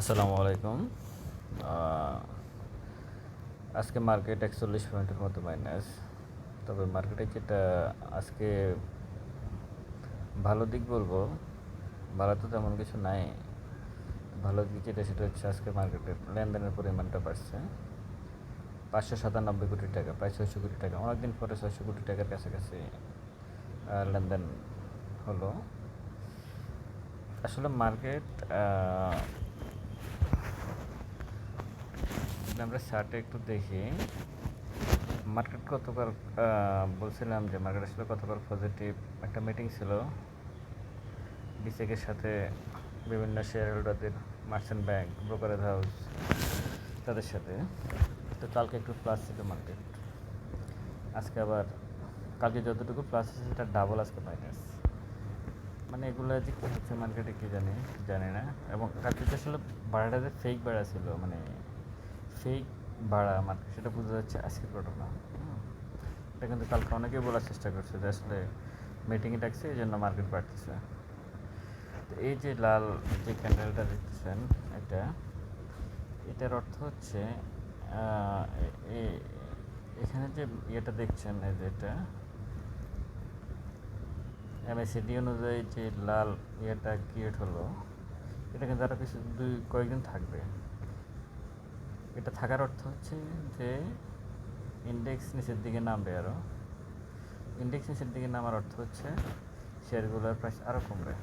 আসসালামু আলাইকুম। আজকে মার্কেট একচল্লিশ পয়েন্টের মতো মাইনাস তবে মার্কেটে যেটা আজকে ভালো দিক বলব, ভালো তো তেমন কিছু নাই। ভালো দিক যেটা, সেটা হচ্ছে আজকে মার্কেটের লেনদেনের পরিমাণটা বাড়ছে। পাঁচশো সাতানব্বই কোটি টাকা, প্রায় ছয়শো কোটি টাকা। অনেকদিন পরে ছয়শো কোটি টাকার কাছাকাছি লেনদেন হলো। আসলে মার্কেট যদি আমরা চার্টে একটু দেখি। মার্কেট গতকাল বলছিলাম যে মার্কেট আসলে গতকাল পজিটিভ একটা মিটিং ছিল। বিসেকের সাথে বিভিন্ন শেয়ার হোল্ডারদের মার্চেন্ট ব্যাংক ব্রোকারেজ হাউস তাদের সাথে। তো কালকে একটু প্লাস ছিল মার্কেট আজকে আবার, কালকে যতটুকু প্লাস আছে সেটা ডাবল আজকে মাইনাস মানে এগুলো যে কী হচ্ছে মার্কেটে কী জানি জানি না। এবং কালকে আসলে ভাড়াটা যে ফেক ভাড়া ছিল মানে ফেক ভাড়া মার্কেট সেটা বোঝা যাচ্ছে আজকের ঘটনা। এটা কিন্তু কালকে অনেকেই বলার চেষ্টা করছে যে আসলে মিটিংয়ে ডাকছে, এই জন্য মার্কেট বাড়তেছে। তো এই যে লাল যে ক্যান্ডেলটা দেখতেছেন, এটা, এটার অর্থ হচ্ছে এখানে যে ইয়েটা দেখছেন, এই যে এটা এমএসিডি অনুযায়ী যে লাল ইয়েটা ক্রিয়েট হলো, এটা কিন্তু আরও কিছু, দুই কয়েকদিন থাকবে। এটা থাকার অর্থ হচ্ছে যে ইন্ডেক্স নিচের দিকে নামবে আরও ইন্ডেক্স নিচের দিকে নামার অর্থ হচ্ছে শেয়ারগুলোর প্রাইস আরও কমবে।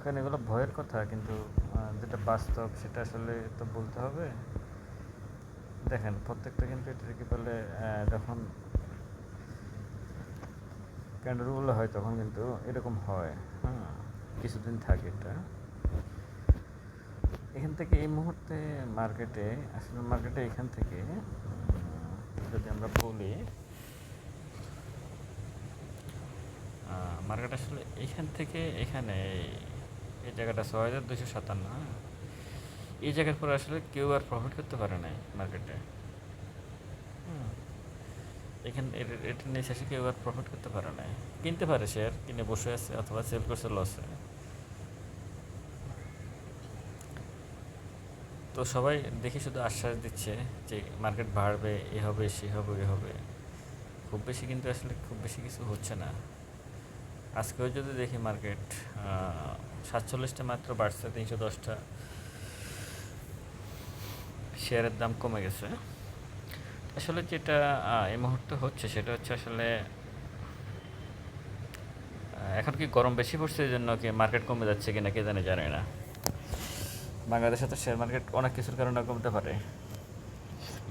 কারণ এগুলো ভয়ের কথা, কিন্তু যেটা বাস্তব সেটা আসলে তো বলতে হবে। দেখেন, প্রত্যেকটা কিন্তু এটা কি বলে যখন ক্যান্ডেলগুলো হয় তখন কিন্তু এরকম হয়। হ্যাঁ কিছুদিন থাকে এটা। এখান থেকে এই মুহূর্তে মার্কেটে আসলে মার্কেটে এখান থেকে যদি আমরা বলি মার্কেট আসলে এখান থেকে এখানে এই- জায়গাটা ছয় হাজার দুশো সাতান্ন। এই জায়গার পরে আসলে কেউ আর প্রফিট করতে পারে নাই মার্কেটে। এখানে এটার নিচে এসে কেউ আর প্রফিট করতে পারে নাই। কিনতে পারে শেয়ার কিনে বসে আছে অথবা সেল করছে লসে তো সবাই দেখে শুধু আশ্বাস দিচ্ছে যে মার্কেট বাড়বে, এ হবে, সে হবে এ হবে। খুব বেশি কিন্তু আসলে খুব বেশি কিছু হচ্ছে না। আজকেও যদি দেখি মার্কেট সাতচল্লিশটা মাত্র বাড়ছে, তিনশো দশটা। শেয়ারের দাম কমে গেছে। আসলে যেটা এই মুহূর্তে হচ্ছে সেটা হচ্ছে আসলে এখন কি গরম বেশি পড়ছে এই জন্য কি মার্কেট কমে যাচ্ছে কিনা কে জানে জানে না। বাংলাদেশে তো শেয়ার মার্কেট অনেক কিছুর কারণে কমতে পারে।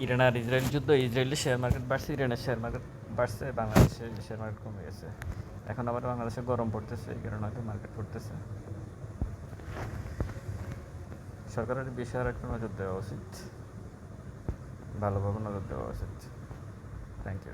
ইরান আর ইসরায়েল যুদ্ধ ইসরায়েলের শেয়ার মার্কেট বাড়ছে, ইরানের শেয়ার মার্কেট বাড়ছে বাংলাদেশের শেয়ার মার্কেট কমে গেছে। এখন আবার বাংলাদেশে গরম পড়তেছে, এই কারণে হয়তো মার্কেট পড়তেছে। সরকারের বিষয়ে আর একটু নজর দেওয়া উচিত। ভালোভাবে নজর দেওয়া উচিত। Thank you